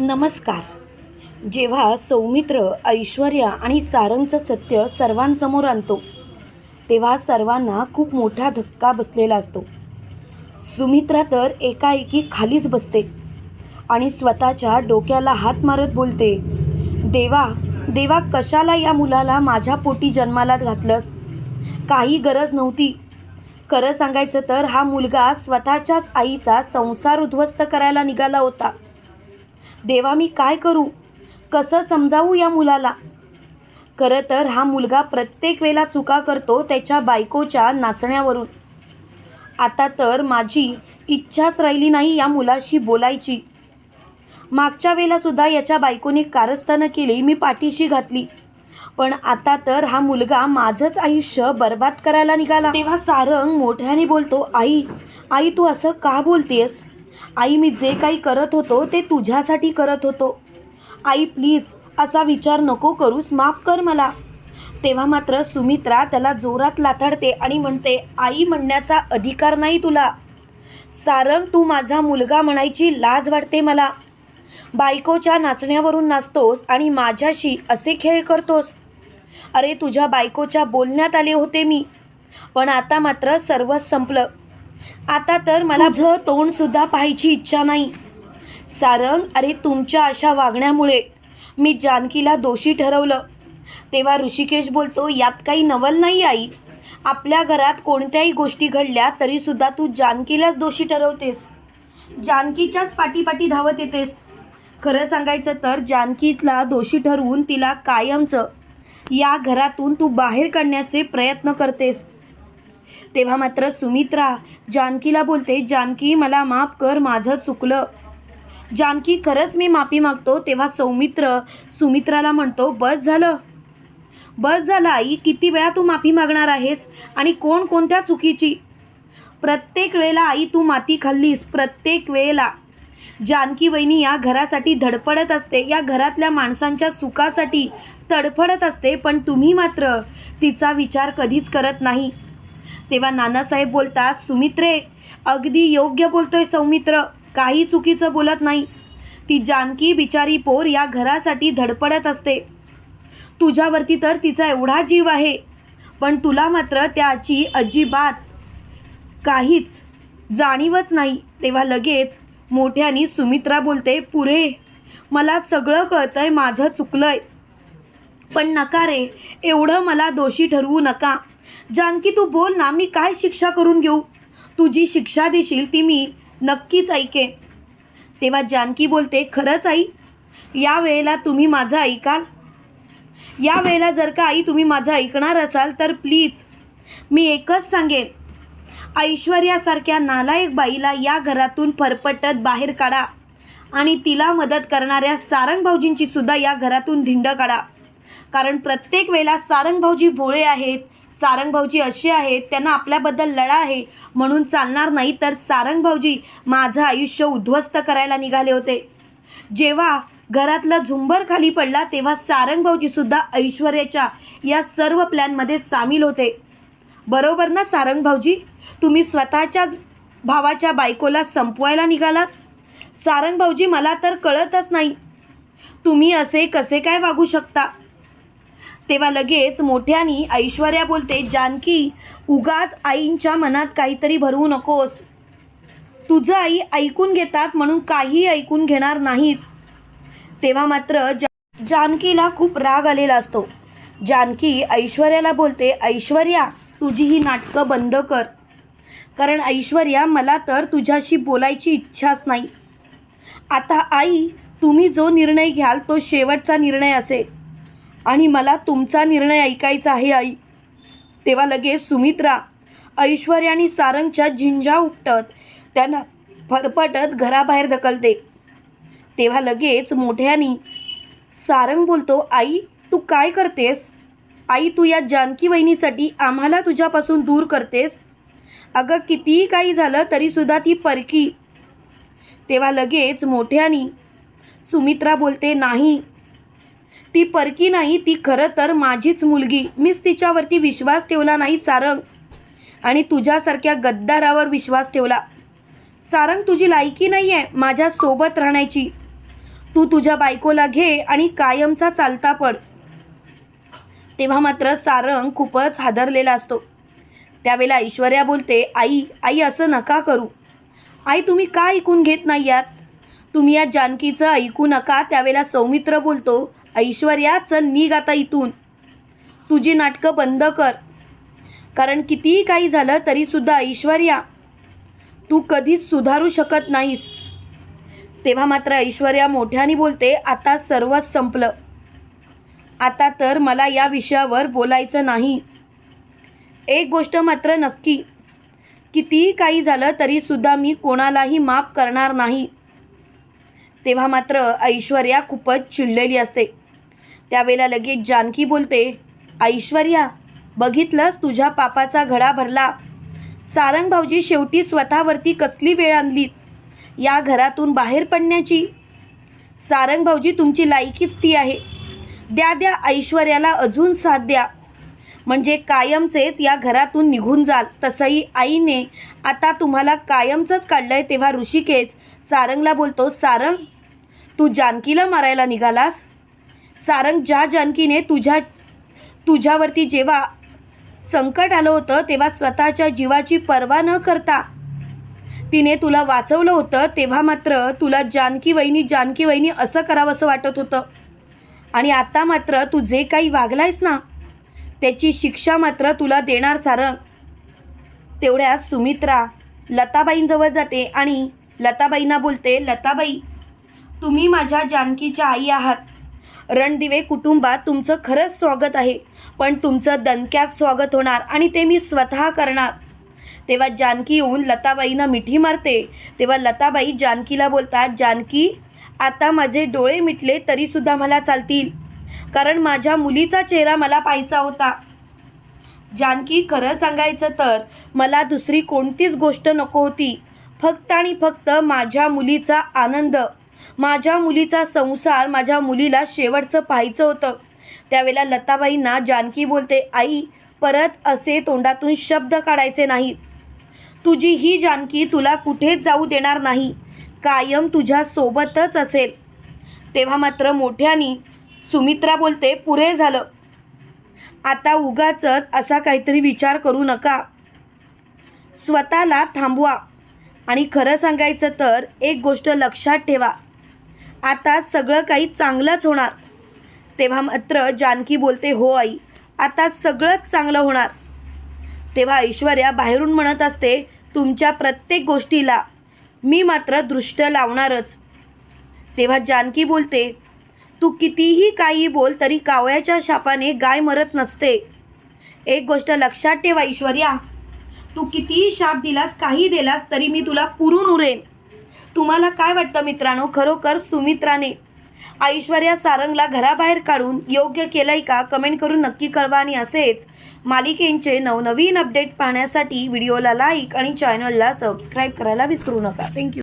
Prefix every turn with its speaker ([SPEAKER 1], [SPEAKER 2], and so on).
[SPEAKER 1] नमस्कार. जेव्हा सौमित्र ऐश्वर्या आणि सारंगचं सत्य सर्वांसमोर आणतो तेव्हा सर्वांना खूप मोठा धक्का बसलेला असतो. सुमित्रा तर एकाएकी खालीच बसते आणि स्वतःच्या डोक्याला हात मारत बोलते देवा देवा कशाला या मुलाला माझ्या पोटी जन्माला घातलंस? काही गरज नव्हती. खरं सांगायचं तर हा मुलगा स्वतःच्याच आईचा संसार उद्ध्वस्त करायला निघाला होता. देवा मी काय करू? कसं समजावू या मुलाला? खरं तर हा मुलगा प्रत्येक वेळेला चुका करतो त्याच्या बायकोच्या नाचण्यावरून. आता तर माझी इच्छाच राहिली नाही या मुलाशी बोलायची. मागच्या वेळेलासुद्धा याच्या बायकोने कारस्थानं केली मी पाठीशी घातली. पण आता तर हा मुलगा माझंच आयुष्य बर्बाद करायला निघाला. तेव्हा सारंग मोठ्याने बोलतो आई आई तू असं का बोलतेस आई मी जे काही करत होतो ते तुझ्यासाठी करत होतो. आई प्लीज असा विचार नको करूस माफ कर मला. तेव्हा मात्र सुमित्रा त्याला जोरात लाथाडते आणि म्हणते आई म्हणण्याचा अधिकार नाही तुला. सारंग तू माझा मुलगा म्हणायची लाज वाटते मला. बायकोच्या नाचण्यावरून नाचतोस आणि माझ्याशी असे खेळ करतोस. अरे तुझ्या बायकोच्या बोलण्यात आले होते मी. पण आता मात्र सर्वच संपलं. आता तर मला तुझं तोंडसुद्धा पाहायची इच्छा नाही. सारंग अरे तुमच्या अशा वागण्यामुळे मी जानकीला दोषी ठरवलं. तेव्हा ऋषिकेश बोलतो यात काही नवल नाही आई. आपल्या घरात कोणत्याही गोष्टी घडल्या तरीसुद्धा तू जानकीलाच दोषी ठरवतेस. जानकीच्याच पाठीपाठी धावत येतेस. खरं सांगायचं तर जानकीतला दोषी ठरवून तिला कायमचं या घरातून तू बाहेर काढण्याचे प्रयत्न करतेस. तेव्हा मात्र सुमित्रा जानकीला बोलते जानकी मला माफ कर माझं चुकलं. जानकी खरंच मी माफी मागतो. तेव्हा सौमित्र सुमित्राला म्हणतो बस झालं. बस झालं आई. किती वेळा तू माफी मागणार आहेस? आणि कोण कोणत्या चुकीची? प्रत्येक वेळेला आई तू माती खाल्लीस. प्रत्येक वेळेला. जानकी वहिनी या घरासाठी धडपडत असते. या घरातल्या माणसांच्या सुखासाठी तडफडत असते. पण तुम्ही मात्र तिचा विचार कधीच करत नाही. तेव्हा नानासाहेब बोलतात सुमित्रे अगदी योग्य बोलतोय सौमित्र. काही चुकीचं बोलत नाही. ती जानकी बिचारी पोर या घरासाठी धडपडत असते. तुझ्यावरती तर तिचा एवढा जीव आहे. पण तुला मात्र त्याची अजिबात काहीच जाणीवच नाही. तेव्हा लगेच मोठ्यानी सुमित्रा बोलते पुरे मला सगळं कळतंय माझं चुकलंय. पण नका रे एवढं मला दोषी ठरवू नका. जानकी तू बोल ना मी काय शिक्षा करून घेऊ? तू जी शिक्षा देशील ती मी नक्कीच ऐके तेव्हा जानकी बोलते खरंच आई या वेळेला तुम्ही माझं ऐकाल? या वेळेला जर का आई तुम्ही माझं ऐकणार असाल तर प्लीज मी एकच सांगेन. ऐश्वर्यासारख्या नालायक बाईला या घरातून फरफटत बाहेर काढा आणि तिला मदत करणाऱ्या सारंग भाऊजींची सुद्धा या घरातून धिंड काढा. कारण प्रत्येक वेळेला सारंग भाऊजी भोळे आहेत सारंग भाऊजी असे आहेत त्यांना आपल्याबद्दल लढा आहे. म्हणून चालणार नाही तर सारंग भाऊजी माझं आयुष्य उद्ध्वस्त करायला निघाले होते. जेव्हा घरातला झुंबर खाली पडला तेव्हा सारंग भाऊजीसुद्धा ऐश्वर्याच्या या सर्व प्लॅनमध्ये सामील होते. बरोबर ना सारंग भाऊजी? तुम्ही स्वतःच्याच भावाच्या बायकोला संपवायला निघालात? सारंग भाऊजी मला तर कळतच नाही. तुम्ही असे कसे काय वागू शकता? तेव्हा लगेच मोठ्यानी ऐश्वर्या बोलते जानकी उगाच आईंच्या मनात काहीतरी भरवू नकोस. तुझं आई ऐकून घेतात म्हणून काही ऐकून घेणार नाहीत. तेव्हा मात्र जा जानकीला खूप राग आलेला असतो. जानकी ऐश्वर्याला बोलते ऐश्वर्या तुझी ही नाटकं बंद कर. कारण ऐश्वर्या मला तर तुझ्याशी बोलायची इच्छाच नाही. आता आई तुम्ही जो निर्णय घ्याल तो शेवटचा निर्णय असेल. आणि मला तुमचा निर्णय ऐकायचा आहे आई. तेव्हा लगेच सुमित्रा ऐश्वर्या आणि सारंगच्या झिंजा उपटत त्यांना फरफटत घराबाहेर ढकलते. तेव्हा लगेच मोठ्यानी सारंग बोलतो आई तू काय करतेस? आई तू या जानकी वहिनीसाठी आम्हाला तुझ्यापासून दूर करतेस? अगं कितीही काही झालं तरीसुद्धा ती परकी. तेव्हा लगेच मोठ्यानी सुमित्रा बोलते नाही ती परकी नाही ती खरं तर माझीच मुलगी. मीच तिच्यावरती विश्वास ठेवला नाही सारंग. आणि तुझ्यासारख्या गद्दारावर विश्वास ठेवला. सारंग तुझी लायकी नाही आहे माझ्यासोबत राहण्याची. तू तुझ्या बायकोला घे आणि कायमचा चालता पड. तेव्हा मात्र सारंग खूपच हादरलेला असतो. त्यावेळेला ऐश्वर्या बोलते आई आई असं नका करू. आई तुम्ही का ऐकून घेत नाही यात? तुम्ही या जानकीचं ऐकू नका. त्यावेळेला सौमित्र बोलतो ऐश्वर्या चल निघ आता इथून. तुझी नाटकं बंद कर. कारण कितीही काही झालं तरीसुद्धा ऐश्वर्या तू कधीच सुधारू शकत नाहीस. तेव्हा मात्र ऐश्वर्या मोठ्याने बोलते आता सर्वच संपलं. आता तर मला या विषयावर बोलायचं नाही. एक गोष्ट मात्र नक्की कितीही काही झालं तरीसुद्धा मी कोणालाही माफ करणार नाही. तेव्हा मात्र ऐश्वर्या खूपच चिडलेली असते. त्यावेळेला लगेच जानकी बोलते ऐश्वर्या बघितलंस तुझ्या पापाचा घडा भरला? सारंग भाऊजी शेवटी स्वतःवरती कसली वेळ आणली? या घरातून बाहेर पडण्याची? सारंग भाऊजी तुमची लायकीच ती आहे. द्या द्या ऐश्वर्याला अजून साथ द्या. म्हणजे कायमचेच या घरातून निघून जाल. तसंही आईने आता तुम्हाला कायमचंच काढलंय तेव्हा ऋषिकेश. सारंगला बोलतो सारंग तू जानकीला मारायला निघालास? सारंग ज्या जानकीने तुझ्या तुझ्यावरती जेव्हा संकट आलं होतं तेव्हा स्वतःच्या जीवाची पर्वा न करता तिने तुला वाचवलं होतं तेव्हा मात्र तुला जानकी वहिनी जानकी वहिनी असं करावं असं वाटत होतं. आणि आता मात्र तू जे काही वागलायस ना त्याची शिक्षा मात्र तुला देणार सारंग. तेवढ्या सुमित्रा लताबाईंजवळ जाते आणि लताबाईंना बोलते लताबाई तुम्ही माझ्या जानकीच्या आई आहात. रणदिवे कुटुंबात तुमचं खरंच स्वागत आहे. पण तुमचं दणक्यात स्वागत होणार आणि ते मी स्वतः करणार. तेव्हा जानकी येऊन लताबाईंना मिठी मारते. तेव्हा लताबाई जानकीला बोलतात जानकी आता माझे डोळे मिटले तरीसुद्धा मला चालतील. कारण माझ्या मुलीचा चेहरा मला पाहायचा होता. जानकी खरं सांगायचं तर मला दुसरी कोणतीच गोष्ट नको होती. फक्त आणि फक्त माझ्या मुलीचा आनंद. माझ्या मुलीचा संसार माझ्या मुलीला शेवटचं पाहायचं होतं. त्यावेळेला लताबाईंना जानकी बोलते आई परत असे तोंडातून शब्द काढायचे नाहीत. तुझी ही जानकी तुला कुठेच जाऊ देणार नाही. कायम तुझ्या सोबतच असेल. तेव्हा मात्र मोठ्यानी सुमित्रा बोलते पुरे झालं. आता उगाचच असा काहीतरी विचार करू नका. स्वतःला थांबवा. आणि खरं सांगायचं तर एक गोष्ट लक्षात ठेवा. आता सगळं काही चांगलंच होणार. तेव्हा मात्र जानकी बोलते हो आई आता सगळंच चांगलं होणार. तेव्हा ऐश्वर्या बाहेरून म्हणत असते तुमच्या प्रत्येक गोष्टीला मी मात्र दृष्ट लावणारच. तेव्हा जानकी बोलते तू कितीही काही बोल तरी कावळ्याच्या शापाने गाय मरत नसते. एक गोष्ट लक्षात ठेवा ऐश्वर्या. तू कितीही शाप दिलास काही दिलास तरी मी तुला पुरून उरेन. तुम्हाला काय वाटतं मित्रांनो? खरोखर सुमित्राने ऐश्वर्या सारंगला घराबाहेर काढून योग्य केलंय का? कमेंट करून नक्की कळवा आणि असेच मालिकेंचे नवनवीन अपडेट पाहण्यासाठी व्हिडिओला लाईक आणि चॅनलला सबस्क्राईब करायला विसरू नका. थँक्यू